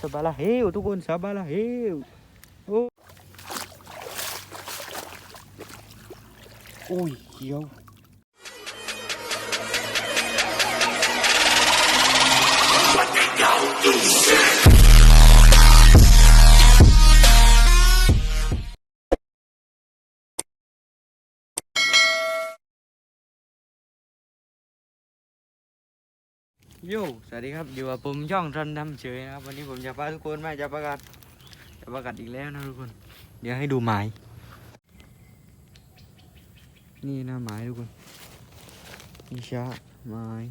สบายละเฮวทุกคนสบายละเฮลโอ้โอ้ยเขียว โยสวัสดีครับ อยู่กับผมช่องทันดำเฉยนะครับ วันนี้ผมจะพาทุกคนมาจะประกาศจะประกาศอีกแล้วนะทุกคน เดี๋ยวให้ดูหมาย นี่นะหมายทุกคนนี่ชาหมาย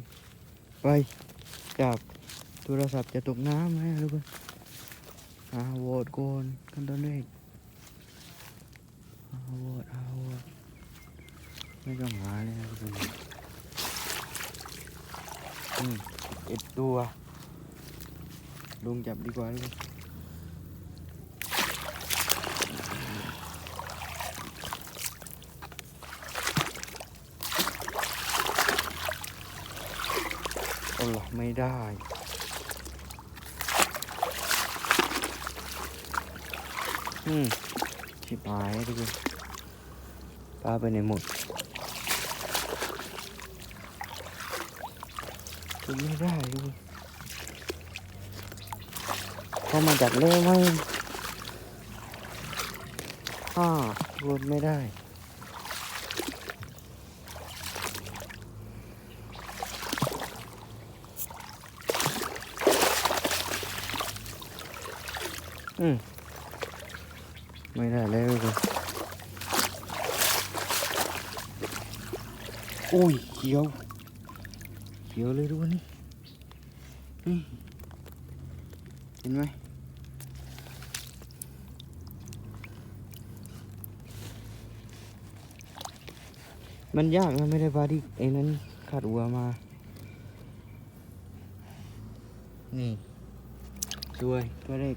ไปจับโทรศัพท์จะตกน้ำนะทุกคนอาโหวตก่อนขั้นตอนแรกอาโหวตอ่าโหวตไม่ต้องหาเลยนะทุกคนอืม เอ็ดตัวลุงจับดีกว่าเลยเอาล่ะไม่ได้อืมชิบหายทุกคนปลาไปไหนหมด กินไม่ได้ทุกคนเขามาจับเล่ไหมอ่ารถไม่ได้อืมไม่ได้แล้วทุกคนอุ้ยเขียว เขียวเลยทุกคนนี่นี่ เห็นไหมมันยากนะไม่ได้ปลาที่ไอ้นั้นขาดหัวมา นี่ช่วยตัวเล็ก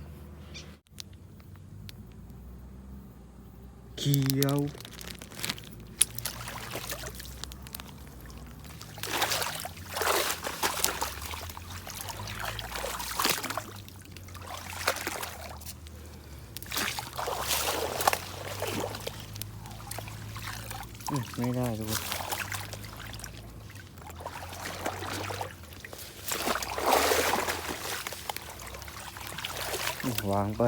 เขียว ไม่ได้ทุกคนอืมวางไป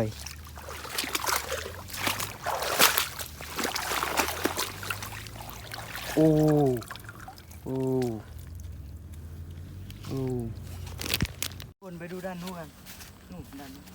โอ้โอ้โอ้คนไปดูด้านนู้นกันนู่นด้านนู้น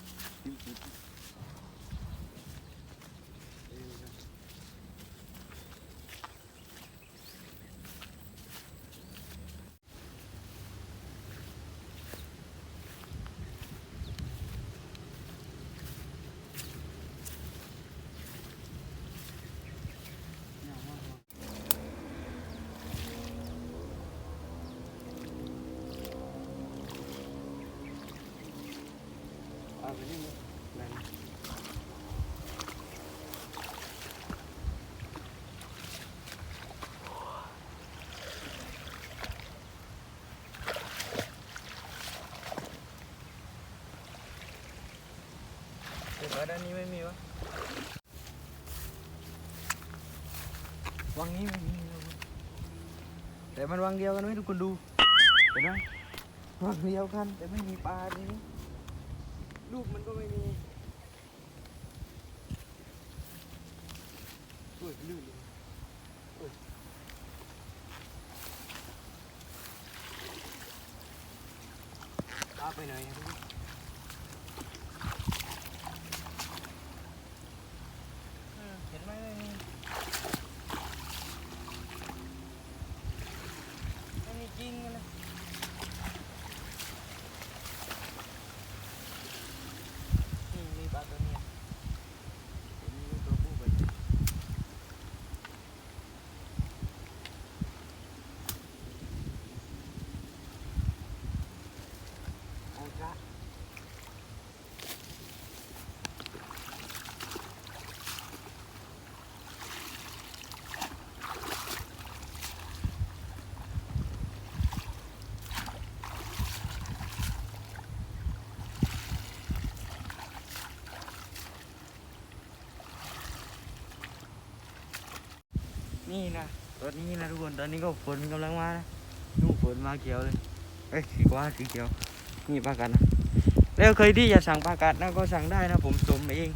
เดี๋ยวด้านนี้ไม่มีวะวังนี้ไม่มีนะเว้ยแต่มันวังเดียวกันไหมทุกคนดูเห็นไหมวังเดียวกัน แต่ไม่มีปลาในนี้ลูกมันก็ไม่มีโอ้ยลื่นเลยโอ้ยปลาไปไหนอะทุกคนเออเห็นไหมไม่มีไม่มีจริงเลย อืมมีปลาตัวเนี้ยตัวนี้ตัวผู้ไปเอาจ้ะ นี่นะตอนนี้นะทุกคนตอนนี้ก็ฝนกำลังมานะนู่นฝนมาเขียวเลยเอ้ยสีกว่าสีเขียวนี่ปลากัดนะแล้วเคยที่จะสั่งปลากัดนะก็สั่งได้นะ ผมสมเอง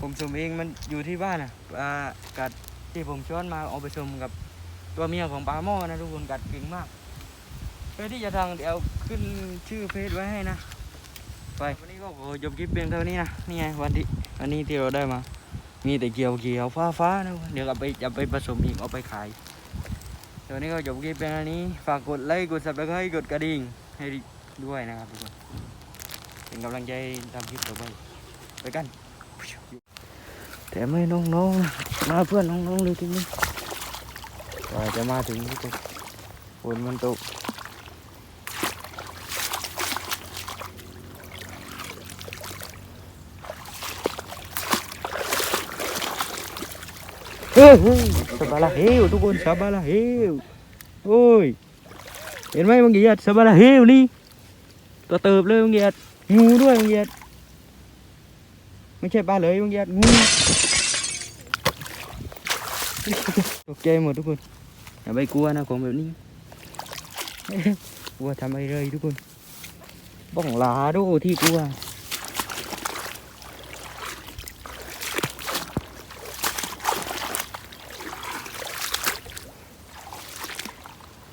ผมสมเองมันอยู่ที่บ้านนะปลากัดที่ผมช้อนมาเอาไปสมกับตัวเมียของปลาหม้อนะทุกคนกัดเก่งมากเคยที่จะทางเดี๋ยวขึ้นชื่อเพจไว้ให้นะ ไปวันนี้ก็ขอจบคลิปเพียงเท่านี้นะ นี่ไงวันที่วันนี้ที่เราได้มา มีแต่เกี่ยวเกี่ยวฟ้าฟ้านะเดี๋ยวเอาไปจะไปผสมอีกเอาไปขายเดี๋ยวนี้ก็จบคลิปเป็นอันนี้ฝากกดไลค์กด subscribe กดกระดิ่งให้ด้วยนะครับทุกคนเป็นกำลังใจทำคลิปต่อไปไปกัน แต่ไม่น้องๆนะมาเพื่อนน้องๆเลยทีนี้กว่าจะมาถึงที่ตกฝนมันตกเฮ้ยเฮ้ย สบายละเฮวทุกคนสบายละเฮวโอ้ยเห็นไหมบางเกียดสบายละเฮวนี่ตัวเติบเลยบางเกียดงูด้วยบางเกียดไม่ใช่ปลาเลยบางเกียดงูตกใจหมดทุกคนอย่าไปกลัวนะของแบบนี้กลัวทำอะไรเลยทุกคนบ้องหลาดูที่กลัว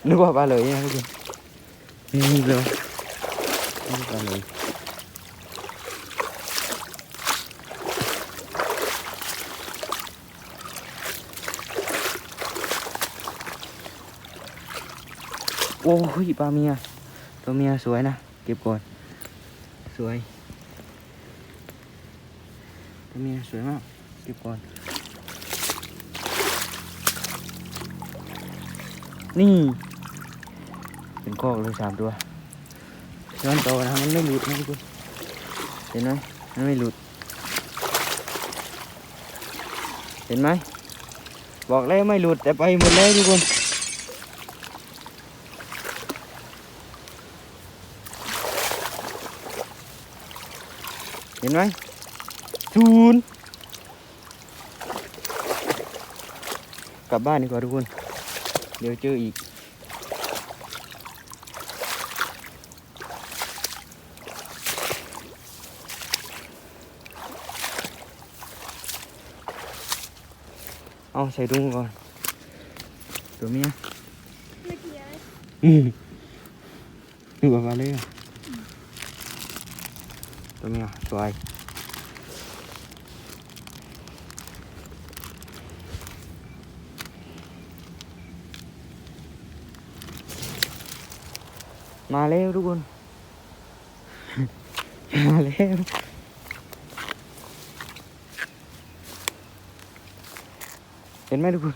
นึกว่าปลาเลยนะทุกคนนี่เลยนี่ปลาเลยโอ้ยปลาเมียตัวเมียสวยนะ เก็บก่อน สวย ตัวเมียสวยมาก เก็บก่อน นี่ เป็นคอกเลยสามตัวย้อนโตนะมันไม่หลุดนะทุกคนเห็นไหมมันไม่หลุด เห็นไหมบอกแล้วไม่หลุดแต่ไปหมดแล้วทุกคนเห็นไหมศูนย์กลับบ้านดีกว่าทุกคน เดี๋ยวเจออีก เอาใส่ถุงก่อน ตัวเมียไม่เพียอืมดูแบบว่าเลยอะตัวเมียสวยมาแล้วทุกคน มาแล้ว เห็นไหมทุกคน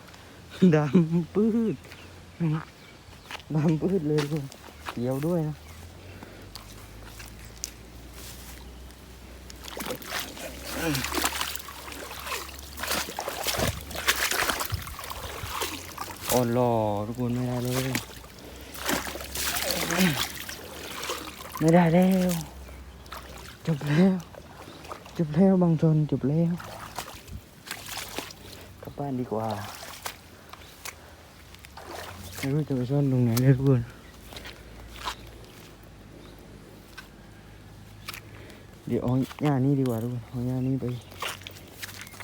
ดำปื้ดดำปื้ดเลยทุกคนเขียวด้วยนะอ่อนหล่อทุกคนไม่ได้เลย ไม่ได้แล้ว จบแล้ว จบแล้วบางชนจบแล้ว กลับบ้านดีกว่าไม่รู้จะไปซ่อนตรงไหนเลยทุกคนเดี๋ยวเอาหญ้านี้ดีกว่าทุกคนเอาหญ้านี้ไป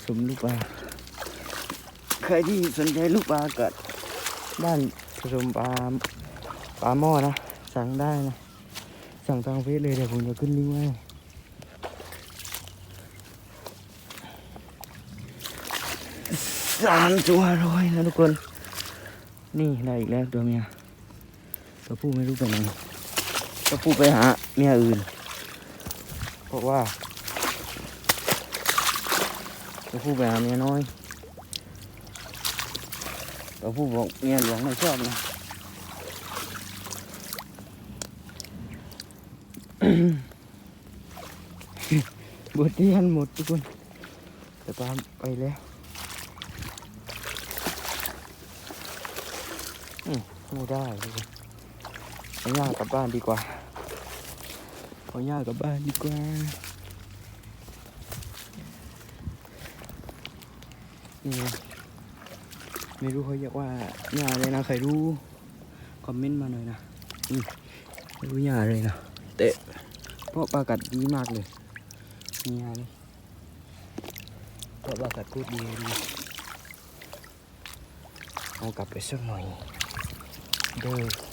สมลูกปลาใครที่สนใจลูกปลาเกิดบ้านผสมปลาปลาหม้อนะสั่งได้นะสั่งทางเฟซเลยเดี๋ยวผมจะขึ้นลิงก์ไว้ สามตัวร้อยนะทุกคน นี่ได้อีกแล้วตัวเมียตัวผู้ไม่รู้ไปไหนตัวผู้ไปหาเมียอื่น เพราะว่าตัวผู้ไปหาเมียน้อยตัวผู้บอกเมียหลวงไม่ชอบนะบทเรียนหมดทุกคนจะตามไปแล้วอืม ไม่ได้ทุกคนเอาย่ากลับบ้านดีกว่าเอาย่ากลับบ้านดีกว่านี่ไม่รู้เขาเรียกว่าหญ้าอะไรนะใครรู้คอมเมนต์มาหน่อยนะอืมไม่รู้หญ้าอะไรนะแต่เพราะปลากัดดีมากเลยนี่ฮะนี่เพราะปลากัดพูดดีดีเอากลับไปสักหน่อย เด้อ